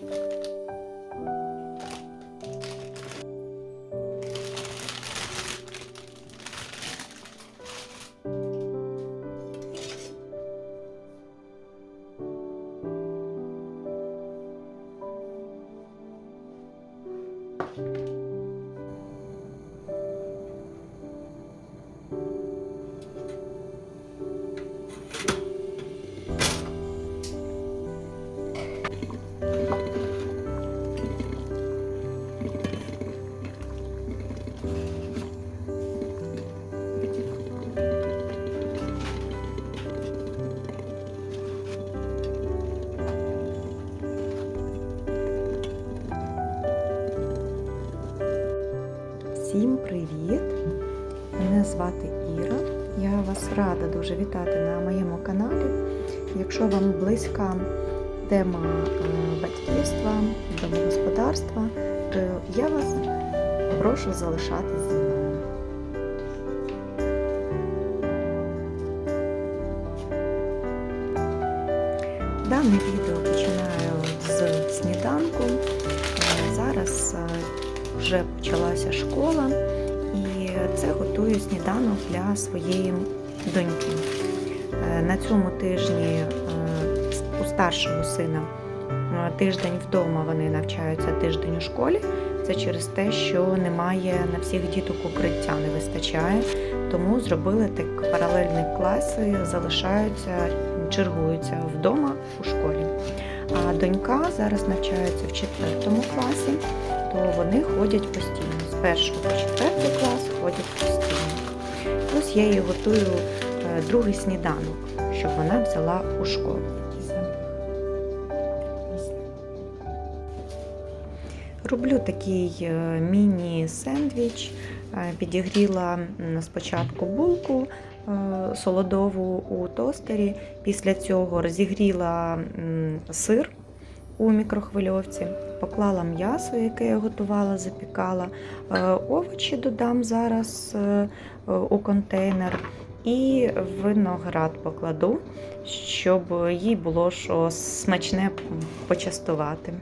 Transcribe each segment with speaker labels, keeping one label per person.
Speaker 1: Thank you. Якщо вам близька тема е, батьківства, домогосподарства, то я вас прошу залишатись зі мною. Дане відео починаю з сніданку. Е, Зараз е, вже почалася школа, і це готую сніданок для своєї доньки. На цьому тижні у старшого сина е, тиждень вдома вони навчаються тиждень у школі. Це через те, що немає на всіх діток укриття, не вистачає. Тому зробили так паралельні класи, залишаються, чергуються вдома у школі. А донька зараз навчається в четвертому класі то вони ходять постійно. З першого по четвертий клас ходять постійно. Ось я їй готую е, другий сніданок, щоб вона взяла у школу. Роблю такий е, міні-сендвіч. Е, Підігріла спочатку булку е, солодову у тостері. Після цього розігріла сир у мікрохвильовці, поклала м'ясо, яке я готувала, запікала. Овочі додам зараз у контейнер. І виноград покладу, щоб їй було що смачне почастувати.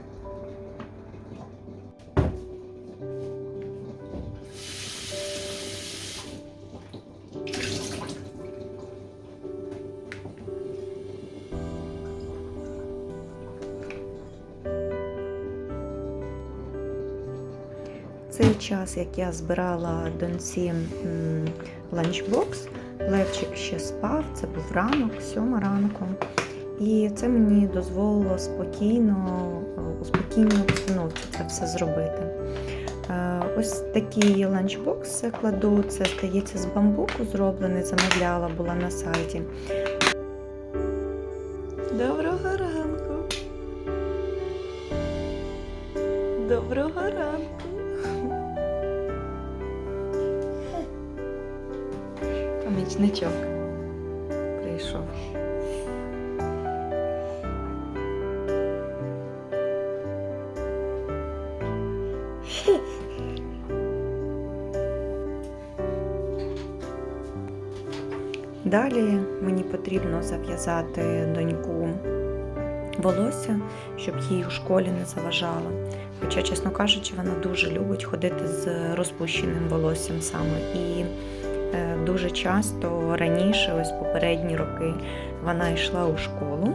Speaker 1: Як я збирала доньці ланчбокс, Левчик ще спав, це був ранок, сьома ранку. І це мені дозволило спокійно, е, у спокійній обстановці це все зробити. Е, Ось такий ланчбокс я кладу, це здається з бамбуку зроблений, замовляла, була на сайті. Доброго ранку. Доброго Помічничок прийшов. Далі мені потрібно зав'язати доньку волосся, щоб їй у школі не заважало. Хоча, чесно кажучи, вона дуже любить ходити з розпущеним волоссям саме. І дуже часто раніше, ось попередні роки, вона йшла у школу.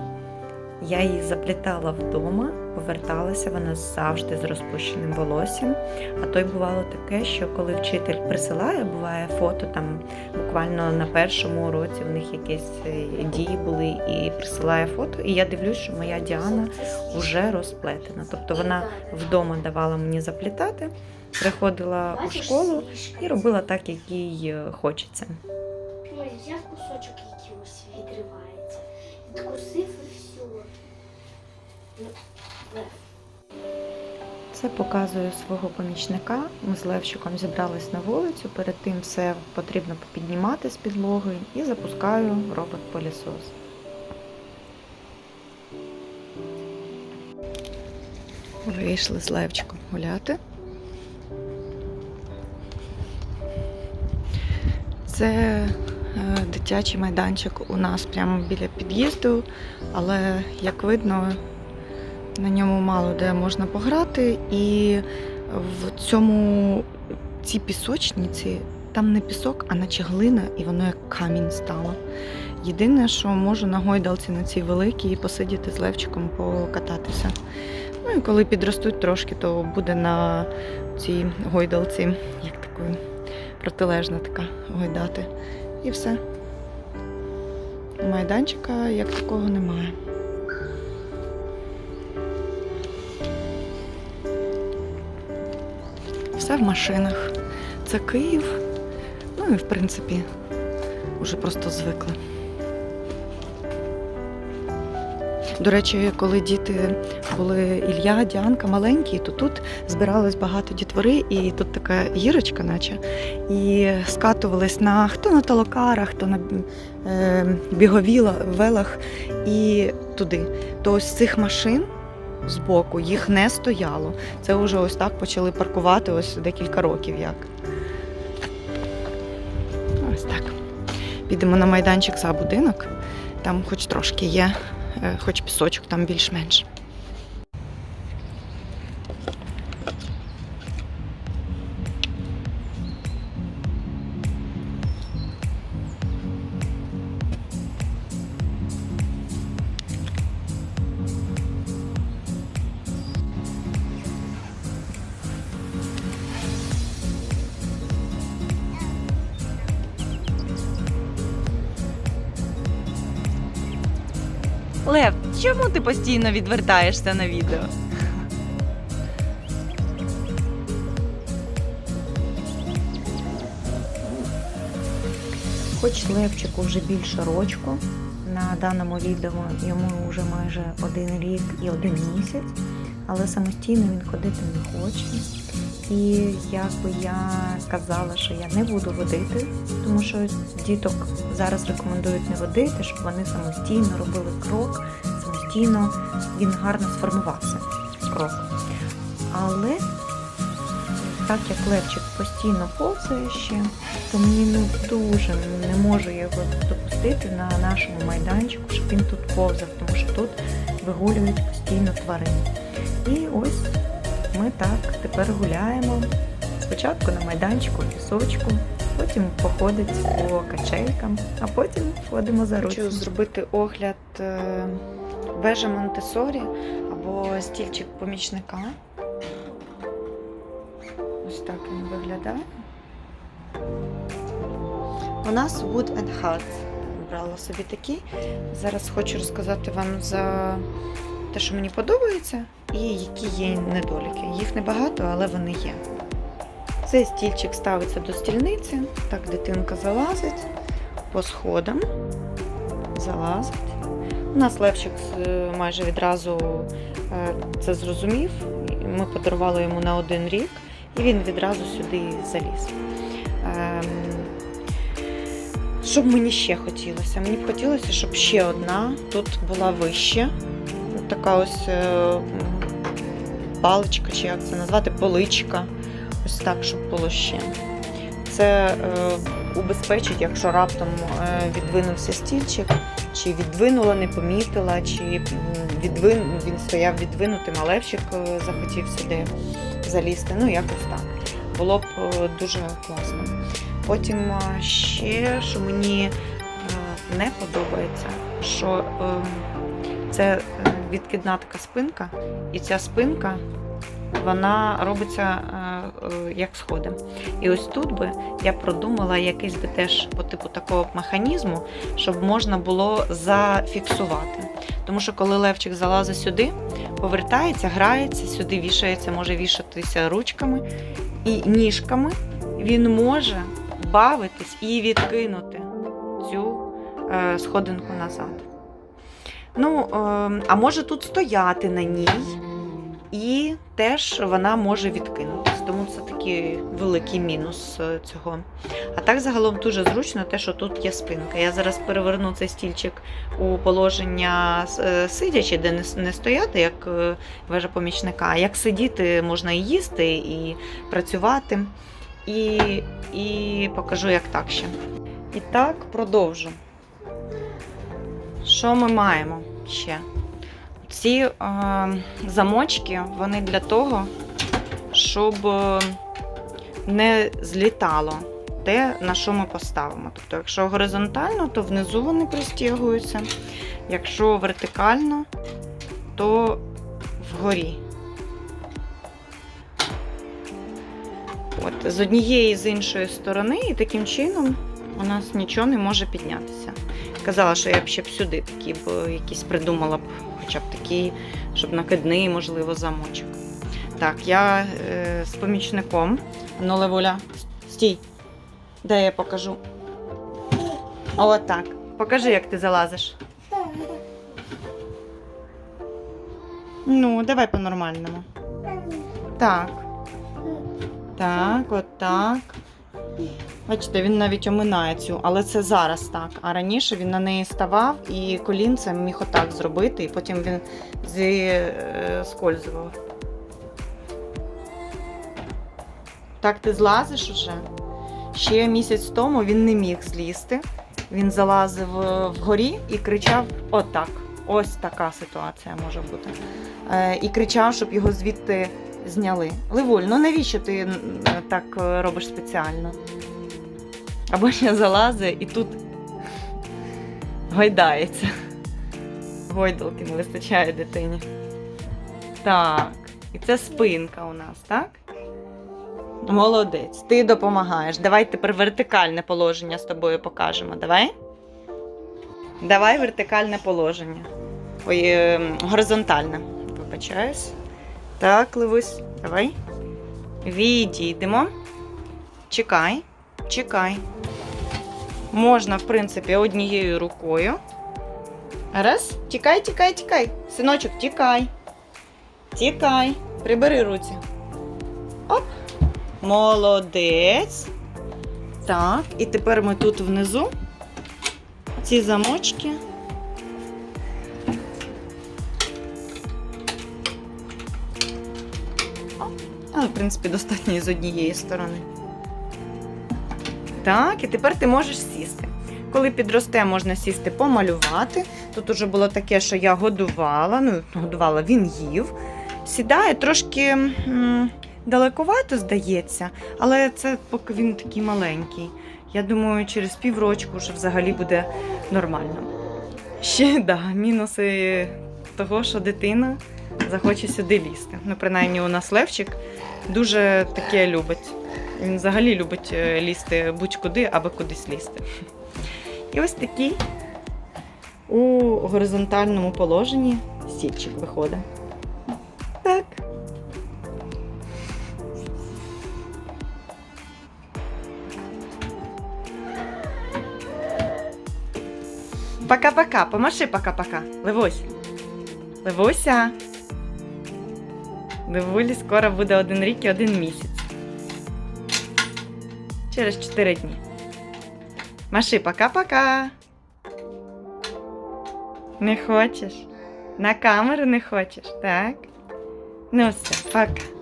Speaker 1: Я її заплітала вдома, поверталася вона завжди з розпущеним волоссям. А то й бувало таке, що коли вчитель присилає, буває фото там буквально на першому уроці в них якісь е, дії були і присилає фото. І я дивлюсь, що моя Діана вже розплетена. Тобто вона вдома давала мені заплітати, приходила у школу і робила так, як їй е, хочеться.
Speaker 2: Ой, кусочок, який відривається. Відкусив і все. Ну.
Speaker 1: Це показую свого помічника. Ми з Левчиком зібрались на вулицю. Перед тим все потрібно попіднімати з підлоги і запускаю робот-пилісос. Вийшли з Левчиком гуляти. Це Е, Дитячий майданчик у нас прямо біля під'їзду, але як видно, на ньому мало де можна пограти. І в цьому цій пісочниці там не пісок, а наче глина, і воно як камінь стало. Єдине, що можу на гойдалці на цій великій посидіти з Левчиком, покататися. Ну і коли підростуть трошки, то буде на цій гойдалці, як такою протилежна така гойдати. І все. Майданчика як такого немає. Все в машинах. Це Київ. Ну і в принципі, вже просто звикли. До речі, коли діти були Ілля, Діанка маленькі, то тут збиралось багато дітвори, і тут така гірочка, наче, і скатувались на хто на толокарах, хто на е, біговілах і туди. То ось цих машин збоку їх не стояло. Це вже ось так почали паркувати ось декілька років як. Ось так. Підемо на майданчик за будинок. Там хоч трошки є, хоч пісочок там більш-менш.
Speaker 3: Лев, чому ти постійно відвертаєшся на відео?
Speaker 1: Хоч Левчику вже більше рочку, на даному відео йому вже майже один рік і один місяць, але самостійно він ходити не хоче. І якби я казала, що я не буду водити, тому що діток зараз рекомендують не водити, щоб вони самостійно робили крок, самостійно він гарно сформувався крок. Але так як Левчик постійно повзає ще, то мені ну дуже не можу його допустити на нашому майданчику, щоб він тут повзав, тому що тут вигулюють постійно тварин. І ось ми так тепер гуляємо. Спочатку на майданчику, пісочку, потім походить по качелькам, а потім ходимо за ручку. Хочу зробити огляд е, вежа Монтесорі або стільчик помічника. Ось так він виглядає. У нас Wood and Heart. Брала собі такі. Зараз хочу розказати вам за те, що мені подобається, і які є недоліки. Їх небагато, але вони є. Цей стільчик ставиться до стільниці, так дитинка залазить по сходам, залазить. У нас Левчик е, майже відразу е, це зрозумів. Ми подарували йому на один рік, і він відразу сюди заліз. Ем, Що б мені ще хотілося? Мені б хотілося, щоб ще одна тут була вища. Така ось е, паличка, чи як це назвати, поличка. Ось так, щоб було ще. Це е, убезпечить, якщо раптом е, відвинувся стільчик, чи відвинула, не помітила, чи відвин, він стояв відвинутим, а Левчик захотів сюди залізти. Ну, якось так. Було б дуже класно. Потім ще, що мені не подобається, що е, це відкидна така спинка, і ця спинка вона робиться е, е, як сходи. І ось тут би я продумала якийсь би теж по типу такого механізму, щоб можна було зафіксувати. Тому що коли Левчик залазить сюди, повертається, грається, сюди вішається, може вішатися ручками і ніжками, він може бавитись і відкинути цю е, сходинку назад. Ну, е, а може тут стояти на ній, і теж вона може відкинутись. Тому це такий великий мінус е, цього. А так загалом дуже зручно те, що тут є спинка. Я зараз переверну цей стільчик у положення е, сидячи, де не, стояти, як е, вежа помічника, як сидіти, можна і їсти, і працювати. І, і покажу, як так ще. І так, продовжу. Що ми маємо ще? Ці е, замочки, вони для того, щоб е, не злітало те, на що ми поставимо. Тобто, якщо горизонтально, то внизу вони пристягуються. Якщо вертикально, то вгорі. От, з однієї і з іншої сторони, і таким чином у нас нічого не може піднятися. Казала, що я б ще б сюди такі б якісь придумала б, хоча б такий, щоб накидний, можливо, замочок. Так, я е, з помічником. Ну, Левуля, стій. Де я покажу? О, так. Покажи, як ти залазиш. Ну, давай по-нормальному. Так. Так, от так. Бачите, він навіть оминає цю, але це зараз так. А раніше він на неї ставав і колінцем міг отак зробити, і потім він зіскользував. Так ти злазиш уже? Ще місяць тому він не міг злізти. Він залазив е, вгорі і кричав: отак. Ось така ситуація може бути. Е, і кричав, щоб його звідти зняли. Ливуль, ну навіщо ти так е, робиш спеціально? Або ще залазить і тут гойдається. Гойдалки не вистачає дитині. Так, і це спинка у нас, так? Молодець, ти допомагаєш. Давай тепер вертикальне положення з тобою покажемо. Давай? Давай вертикальне положення. Ой, ем, горизонтальне. Вибачаюсь. Так, Левусь, давай. Відійдемо. Чекай, чекай. Можна, в принципі, однією рукою. Раз. Тікай, тікай, тікай. Синочок, тікай. Тікай. Прибери руці. Оп. Молодець. Так, і тепер ми тут внизу ці замочки. Але, в принципі, достатньо з однієї сторони. Так, і тепер ти можеш сісти. Коли підросте, можна сісти помалювати. Тут уже було таке, що я годувала, ну, годувала, він їв. Сідає трошки м, далекувато, здається, але це поки він такий маленький. Я думаю, через піврочку вже взагалі буде нормально. Ще да, мінуси того, що дитина захоче сюди лізти. Ну, принаймні, у нас Левчик дуже таке любить. Він взагалі любить е, лізти будь-куди, аби кудись лізти. І ось такий у горизонтальному положенні стільчик виходить. Так. Пока-пока, помаши пока-пока. Левусь. Левуся. Левулі скоро буде один рік і один місяць. Через 4 дні. Маши, пока-пока. Не хочеш? На камеру не хочеш, так? Ну все, пока.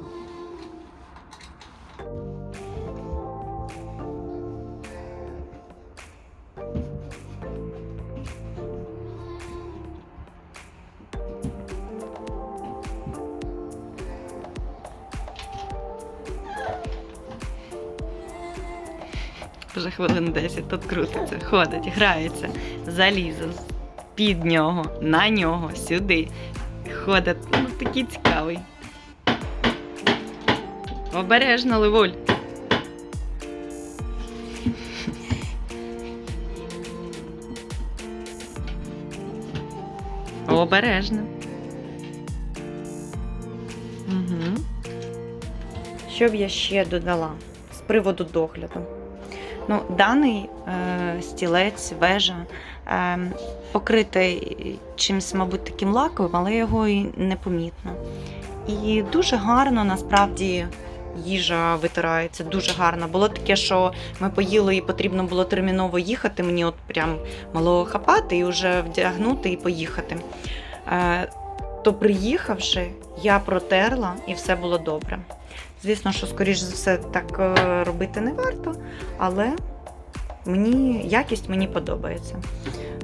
Speaker 1: Хвилин 10 тут крутиться, ходить, грається, залізо під нього, на нього, сюди. Ходить, ну такий цікавий. Обережно, Ливуль. Обережно. Угу. Що б я ще додала з приводу догляду? Ну, даний е, стілець, вежа е, покритий чимось, мабуть, таким лаковим, але його і непомітно. І дуже гарно насправді їжа витирається, дуже гарно. Було таке, що ми поїли і потрібно було терміново їхати. Мені от прям мало хапати і вже вдягнути і поїхати. То приїхавши, я протерла і все було добре. Звісно, що, скоріш за все, так е, робити не варто, але Мені якість мені подобається.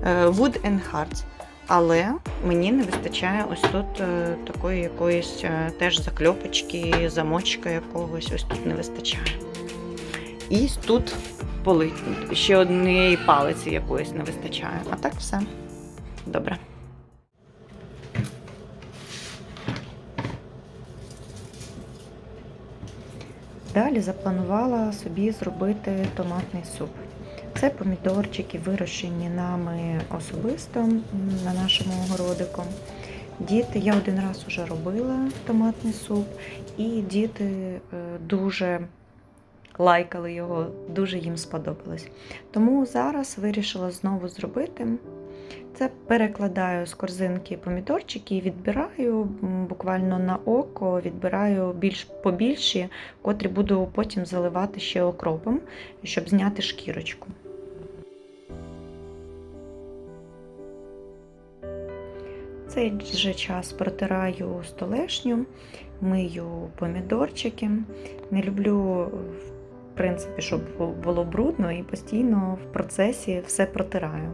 Speaker 1: Е, Wood and Hearts. Але мені не вистачає ось тут е, такої якоїсь теж закльопочки, замочка якогось, ось тут не вистачає. І тут ще однієї палиці якоїсь не вистачає. А так все добре. Далі запланувала собі зробити томатний суп. Це помідорчики, вирощені нами особисто на нашому огородику. Діти, я один раз вже робила томатний суп, і діти е, дуже лайкали його, дуже їм сподобалось. Тому зараз вирішила знову зробити. Це перекладаю з корзинки помідорчики і відбираю буквально на око, відбираю більш побільші, котрі буду потім заливати ще окропом, щоб зняти шкірочку. Цей же час протираю столешню, мию помідорчики. Не люблю, в принципі, щоб було брудно і постійно в процесі все протираю.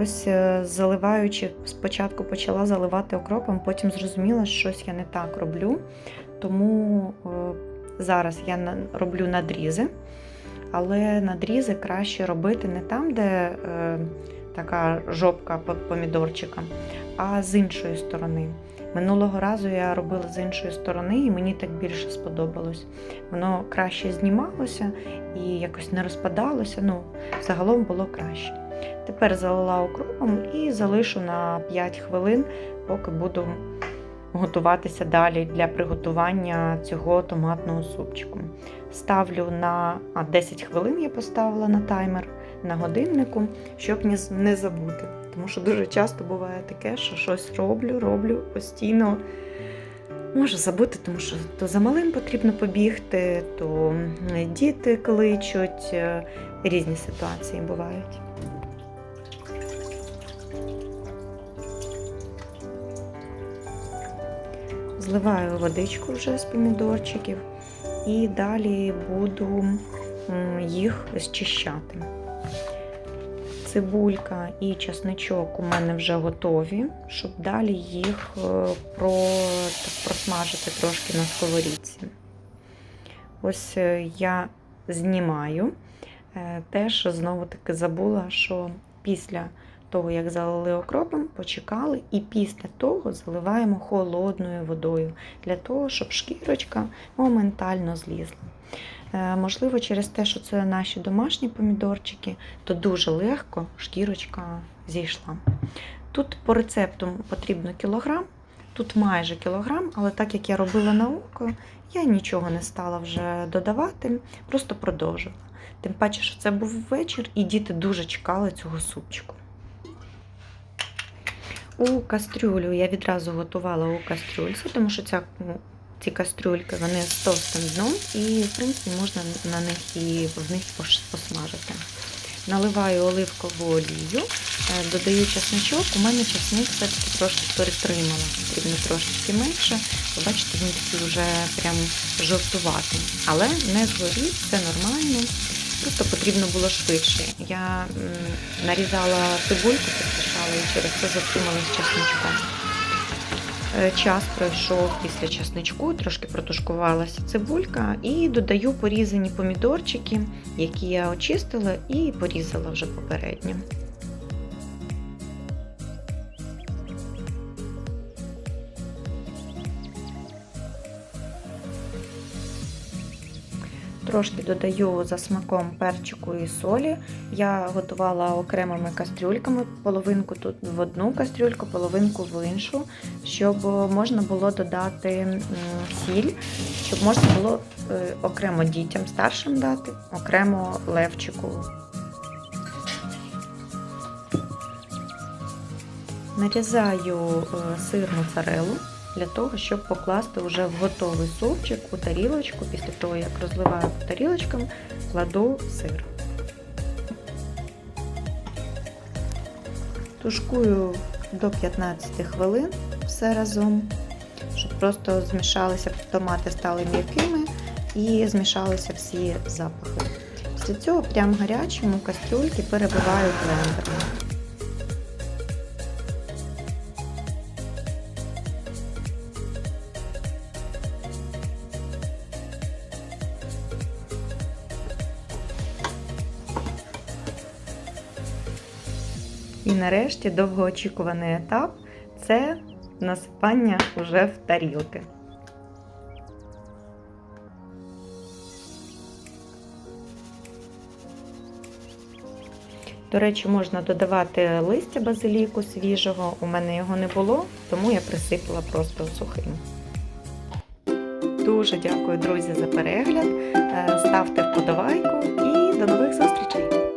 Speaker 1: Ось е, заливаючи, спочатку почала заливати окропом, потім зрозуміла, що щось я не так роблю. Тому е, зараз я роблю надрізи, але надрізи краще робити не там, де е, така жопка по- помідорчика, а з іншої сторони. Минулого разу я робила з іншої сторони, і мені так більше сподобалось. Воно краще знімалося і якось не розпадалося. Ну, загалом було краще. Тепер залила окропом і залишу на 5 хвилин, поки буду готуватися далі для приготування цього томатного супчику. Ставлю на а, 10 хвилин я поставила на таймер на годиннику, щоб не забути. Тому що дуже часто буває таке, що щось роблю, роблю постійно. Можу забути, тому що то за малим потрібно побігти, то діти кличуть, е, різні ситуації бувають. Зливаю водичку вже з помідорчиків і далі буду їх зчищати. Цибулька і чесничок у мене вже готові, щоб далі їх е, просмажити трошки на сковорідці. Ось е, я знімаю. Е, Теж знову таки забула, що після того, як залили окропом, почекали, і після того заливаємо холодною водою для того, щоб шкірочка моментально злізла. Е, Можливо, через те, що це наші домашні помідорчики, то дуже легко шкірочка зійшла. Тут по рецепту потрібно кілограм, тут майже кілограм, але так як я робила на я нічого не стала вже додавати, просто продовжувала. Тим паче, що це був вечір, і діти дуже чекали цього супчику. У кастрюлю я відразу готувала у кастрюльці, тому що ця, ну, ці кастрюльки вони з товстим дном, і в принципі можна на них і в них посмажити. Наливаю оливкову олію, е, додаю чесничок. У мене чесник все-таки трошки перетримала, потрібно трошки менше. Ви бачите, він такий вже прям жовтуватий. Але не згорів, все нормально. Просто потрібно було швидше. Я нарізала цибульку, поспішала і через це затрималась чесничком. Е, Час пройшов після чесничку, трошки протушкувалася цибулька, і додаю порізані помідорчики, які я очистила і порізала вже попередньо. Трошки додаю за смаком перчику і солі. Я готувала окремими кастрюльками, половинку тут в одну кастрюльку, половинку в іншу, щоб можна було додати сіль, щоб можна було е, окремо дітям старшим дати, окремо левчику. Нарізаю е, сир моцарелу для того, щоб покласти вже в готовий супчик у тарілочку. Після того, як розливаю по тарілочкам, кладу сир. Тушкую до 15 хвилин все разом, щоб просто змішалися томати стали м'якими і змішалися всі запахи. Після цього прямо гарячому кастрюльки перебиваю блендером. І нарешті довгоочікуваний етап це насипання вже в тарілки. До речі, можна додавати листя базиліку свіжого. У мене його не було, тому я присипала просто сухим. Дуже дякую, друзі, за перегляд. Е, Ставте вподобайку і до нових зустрічей!